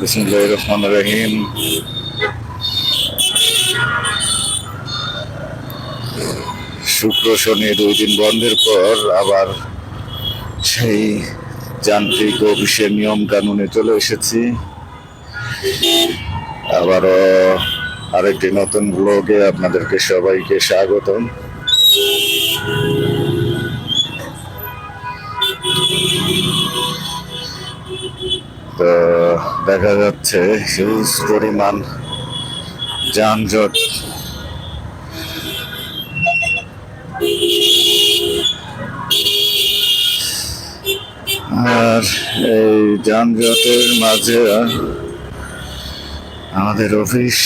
বিসমুল্লাহ রহমান রহিম শুক্র শনি দুই দিন বন্ধের পর আবার সেই যান্ত্রিক অফিসের নিয়ম কানুনে চলে এসেছি। আবারও আরেকটি নতুন ব্লগে আপনাদেরকে সবাইকে স্বাগতম। তো দেখা যাচ্ছে হিউজ পরিমাণ যানজট। আর এই যানজটের মাঝে আমাদের অফিস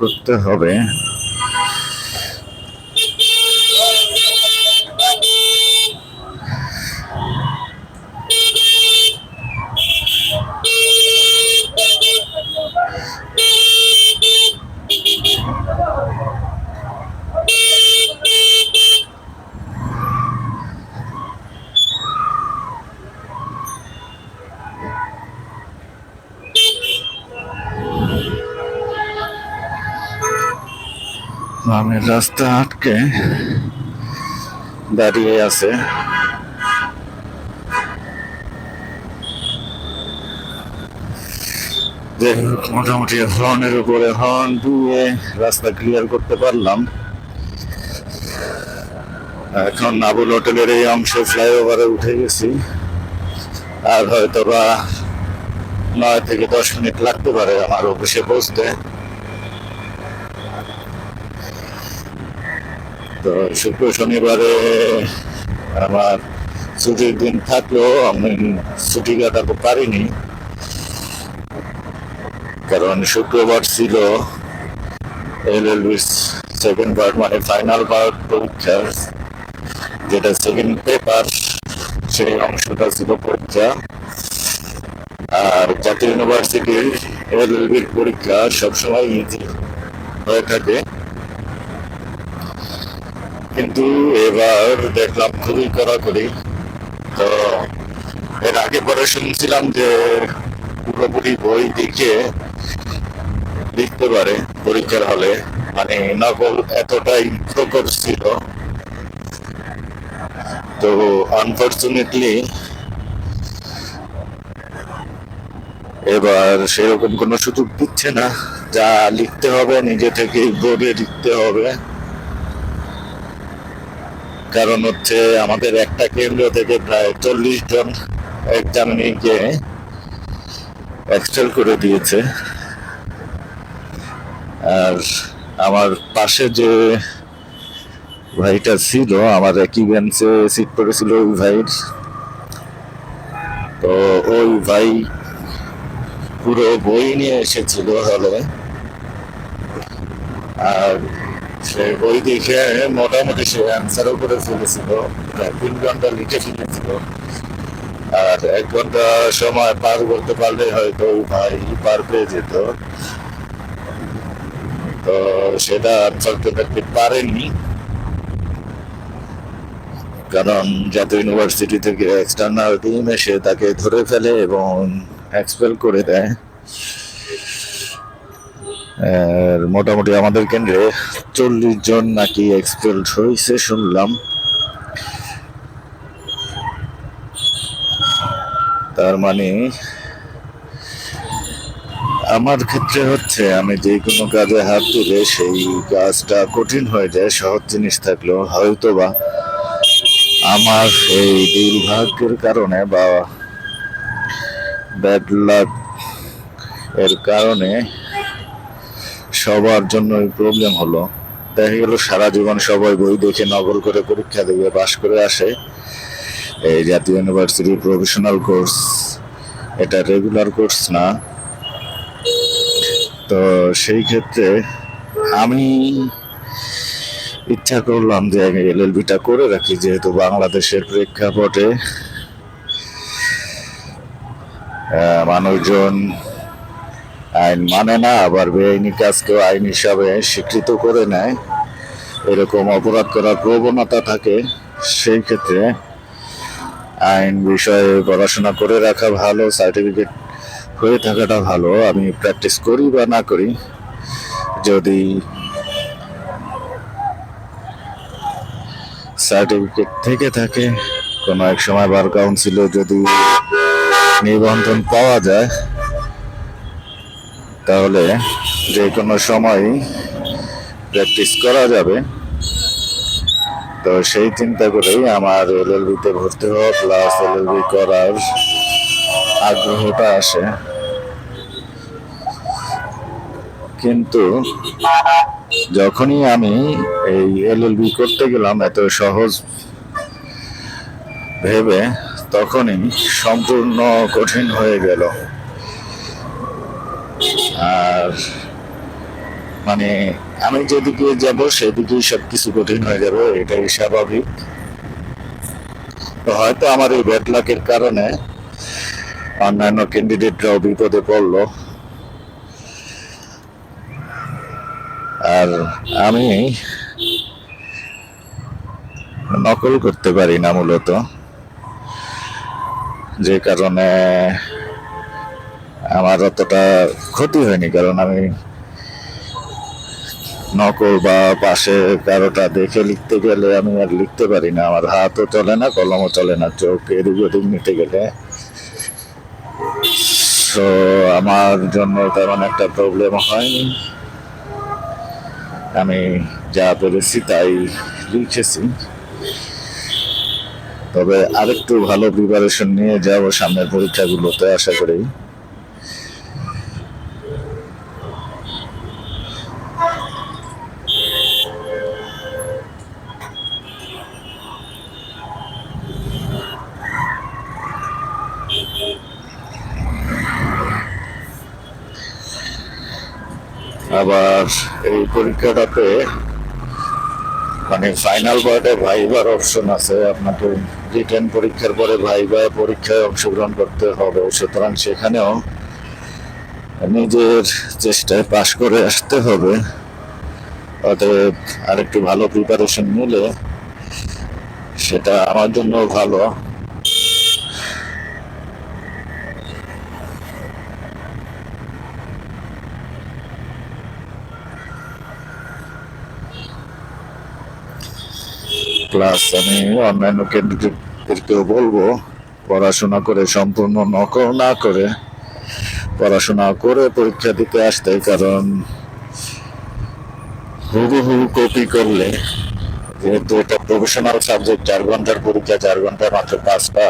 করতে হবে। রাস্তা আটকে দাঁড়িয়ে আছে। মোটামুটি হর্নের উপরে হর্ন দিয়ে রাস্তা ক্লিয়ার করতে পারলাম। এখন আবুল হোটেলের এই অংশে ফ্লাইওভারে উঠে গেছি। আর হয়তো বা নয় থেকে দশ মিনিট লাগতে পারে আমার অফিসে পৌঁছতে। তো শুক্র শনিবারে আমার ছুটির দিন থাকলেও আমি ছুটি কাটাতে পারিনি। কারণ শুক্রবার ছিল এলএলবি সেকেন্ড পার্ট মানে ফাইনাল পার্ট পরীক্ষা। যেটা সেকেন্ড পেপার সেই অংশটা ছিল পরীক্ষা। আর জাতীয় ইউনিভার্সিটির এল এলএলবির পরীক্ষা সবসময় ইজি হয়ে থাকে। কিন্তু এবার দেখলাম খুবই কড়াকড়ি। তো এর আগে পরে শুনছিলাম যে পুরোপুরি বই দেখে লিখতে পারে পরীক্ষার হলে। মানে নকল এতটাই প্রকট ছিল। তো আনফর্চুনেটলি এবার সেরকম কোনো সুযোগ দিচ্ছে না। যা লিখতে হবে, নিজে থেকে বোর্ডে লিখতে হবে। কারণ হচ্ছে আমাদের একটা কেন্দ্র থেকে প্রায় চল্লিশ জন এক্সামিনিকে এক্সটেল করে দিয়েছে। আর আমার পাশে যে ভাইটা ছিল, আমার একই বেঞ্চে সিট পড়েছিল ওই ভাইয়ের। তো ওই ভাই পুরো বই নিয়ে এসেছিল হলে আর সে বই দেখে মোটামুটি সে অ্যান্সারও করে ফেলেছিল। তিন ঘণ্টা লিখে ফেলেছিল আর এক ঘণ্টা সময় পার করতে পারলে হয়তো ভাই পার পেয়ে যেত। তো সেটা আনফর্চুনেটলি পারেনি। কারণ জাতীয় ইউনিভার্সিটি থেকে এক্সটার্নাল টিম এসে তাকে ধরে ফেলে এবং এক্সপেল করে দেয়। মোটামুটি আমাদের কেন্দ্রে চল্লিশ জন নাকি এক্সপেল হয়েছে, শুনলাম। তার মানে আমার ক্ষেত্রে হচ্ছে, আমি যে কোনো কাজে হাত দিলে সেই কাজটা কঠিন হয়ে যায়, সহজ জিনিস থাকলেও হয়তো বা আমার এই দুর্ভাগ্যের কারণে বা ব্যাড লাক এর কারণে সবার জন্য প্রবলেম হলো। দেখা গেল সারা জীবন সবাই বই দেখে নকল করে পরীক্ষা দেবে, পাশ করে আসে। এই জাতীয় ইউনিভার্সিটি প্রফেশনাল কোর্স এটা রেগুলার কোর্স না। তো সেই ক্ষেত্রে আমি ইচ্ছা করলাম যে আমি এলএলবিটা করে রাখি, যেহেতু বাংলাদেশের প্রেক্ষাপটে মানুষজন আইন মানে না, আবার বেআইনি কাজকেও আইন হিসাবে স্বীকৃত করে নেয়। এরকম অপরাধ করার প্রবণতা থাকে, সেই ক্ষেত্রে আইন বিষয়ে পড়াশোনা করে রাখা ভালো সার্টিফিকেট হয়ে থাকাটা ভালো, আমি প্র্যাকটিস করি বা না করি। যদি সার্টিফিকেট থেকে থাকে, কোনো এক সময় বার কাউন্সিলে যদি নিবন্ধন পাওয়া যায় তাহলে যে কোনো সময় প্র্যাকটিস করা যাবে। তো সেই চিন্তা করেই আমার এলএলবিতে ভর্তি হওয়া প্লাস এলএলবি করার আগ্রহটা আসে। কিন্তু যখনই আমি এই এলএলবি করতে গেলাম এত সহজ ভেবে, তখনই সম্পূর্ণ কঠিন হয়ে গেল। আর মানে আমি যেদিকে যাব, সেদিকেই সবকিছু কঠিন হয়ে যাবে, এটাই স্বাভাবিক। তো হয়তো আমার এই ব্যাড লাকের কারণে অন্যান্য ক্যান্ডিডেটরাও বিপদে পড়ল। আর আমি নকল করতে পারি না মূলত। যে কারণে আমার অতটা ক্ষতি হয়নি, কারণ আমি নকল বা পাশে কারোটা দেখে লিখতে গেলে আমি আর লিখতে পারি না। আমার হাতও চলে না, কলমও চলে না, চোখ এদিক ওদিক নিতে গেলে। তো আমার জন্য তেমন একটা প্রবলেম হয়নি। আমি যা পেরেছি তাই লিখেছি। তবে আরেকটু ভালো প্রিপারেশন নিয়ে যাব সামনের পরীক্ষাগুলোতে, আশা করি। আবার এই পরীক্ষাটাতে মানে ফাইনাল বোর্ডে ভাইবার অপশন আছে, আপনাকে রিটেন পরীক্ষার পরে ভাইবা পরীক্ষায় অংশগ্রহণ করতে হবে। সুতরাং সেখানেও নিজের চেষ্টায় পাশ করে আসতে হবে। অতএব আরেকটু ভালো প্রিপারেশন নিলে সেটা আমার জন্য ভালো। প্লাস আমি অন্যান্য ক্যান্ডিডেটদেরকেও বলব, পড়াশোনা করে সম্পূর্ণ নকল না করে পড়াশোনা করে পরীক্ষা দিতে আসতে, কারণ হুবহু কপি করলে, যেহেতু এটা প্রফেশনাল সাবজেক্ট চার ঘণ্টার পরীক্ষা, চার ঘন্টায় মাত্র পাঁচটা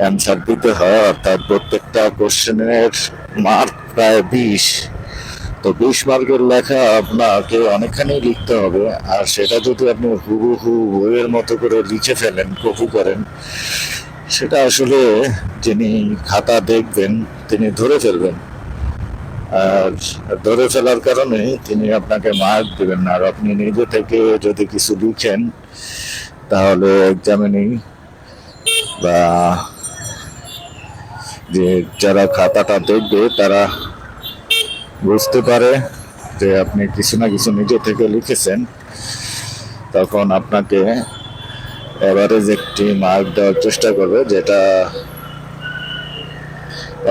অ্যান্সার দিতে হয়, অর্থাৎ প্রত্যেকটা কোশ্চেনের মার্ক প্রায় বিশ। তো বিশ মার্কের লেখা আপনাকে অনেকখানি লিখতে হবে, আর সেটা যদি আপনি হুবহু বইয়ের মতো করে লিখে ফেলেন, কপি করেন, সেটা আসলে যিনি খাতা দেখবেন, তিনি ধরে ফেলবেন। আর ধরে ফেলার কারণে তিনি আপনাকে মার্ক দেবেন। আর আপনি নিজে থেকে যদি কিছু লিখেন, তাহলে এক্সামিনি বা যে যারা খাতাটা দেখবে, তারা বুঝতে পারে যে আপনি কিছু না কিছু নিজে থেকে লিখেছেন, তখন আপনাকে এভারেজ একটি মার্ক দেওয়ার চেষ্টা করবে, যেটা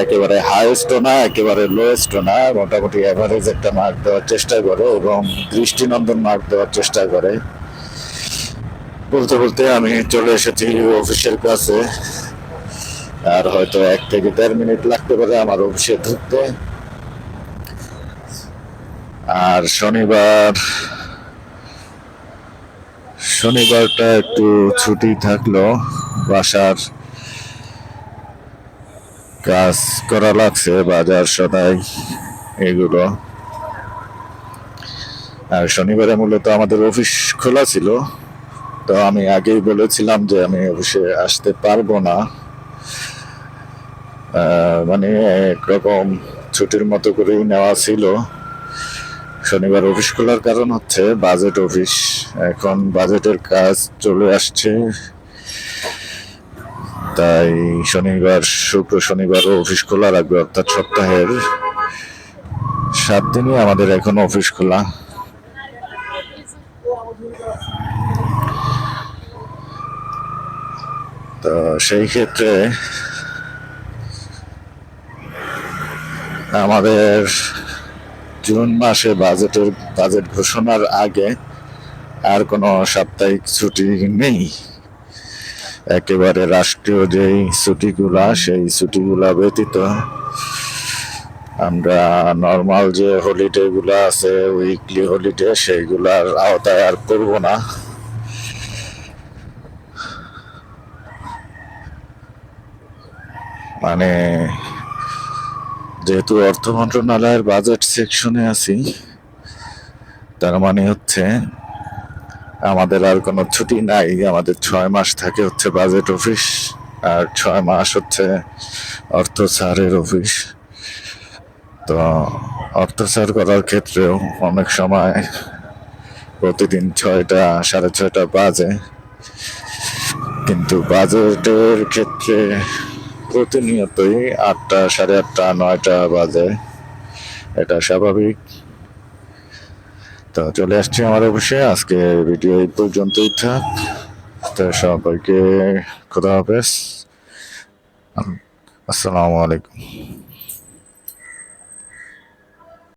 একেবারে হাইয়েস্টও না, একেবারে লোয়েস্টও না, মোটামুটি এভারেজ একটা মার্ক দেওয়ার চেষ্টা করে এবং দৃষ্টিনন্দন মার্ক দেওয়ার চেষ্টা করে। বলতে বলতে আমি চলে এসেছি অফিসের কাছে আর হয়তো এক থেকে দেড় মিনিট লাগতে পারে আমার অফিসে ঢুকতে। আর শনিবার, শনিবারটা একটু ছুটি থাকল, বাসার কাজ করা লাগছে, বাজার সদাই, এগুলো। আর শনিবারে মূলত আমাদের অফিস খোলা ছিল, তো আমি আগেই বলেছিলাম যে আমি অফিসে আসতে পারব না। মানে একরকম ছুটির মতো করেই নেওয়া ছিল। শনিবার অফিস খোলার কারণ হচ্ছে বাজেট অফিস এখন বাজেটের কাজ চলে আসছে। তাই শনিবার, শুক্র শনিবারও অফিস খোলা রাখবে অর্থাৎ সপ্তাহের। সাত দিনই আমাদের এখন অফিস খোলা। তো সেই ক্ষেত্রে আমাদের জুন মাসে বাজেটের, বাজেট ঘোষণার আগে আর কোনো সাপ্তাহিক ছুটি নেই। একেবারে রাষ্ট্রীয় যেই ছুটিগুলা, সেই ছুটিগুলা ব্যতীত আমরা নর্মাল যে হলিডে গুলা আছে উইকলি হলিডে সেইগুলার আওতায় আর করব না। মানে যেহেতু অর্থ মন্ত্রণালয়ের বাজেট সেকশনে আছি, তার মানে হচ্ছে আমাদের আর কোনো ছুটি নাই। আমাদের ছয় মাস থাকে হচ্ছে বাজেট অফিস আর ছয় মাস হচ্ছে অর্থ স্যারের অফিস তো অর্থ স্যার করার ক্ষেত্রেও অনেক সময় প্রতিদিন ছয়টা, সাড়ে ছয়টা বাজে। কিন্তু বাজেটের ক্ষেত্রে প্রতিনিয়তই আটটা, সাড়ে আটটা, নয়টা বাজে। এটা স্বাভাবিক। তো চলে আসছি আমার অফিসে। আজকে ভিডিও এই পর্যন্তই থাক। তো সবাইকে খোদা হাফেজ। আসসালামু আলাইকুম।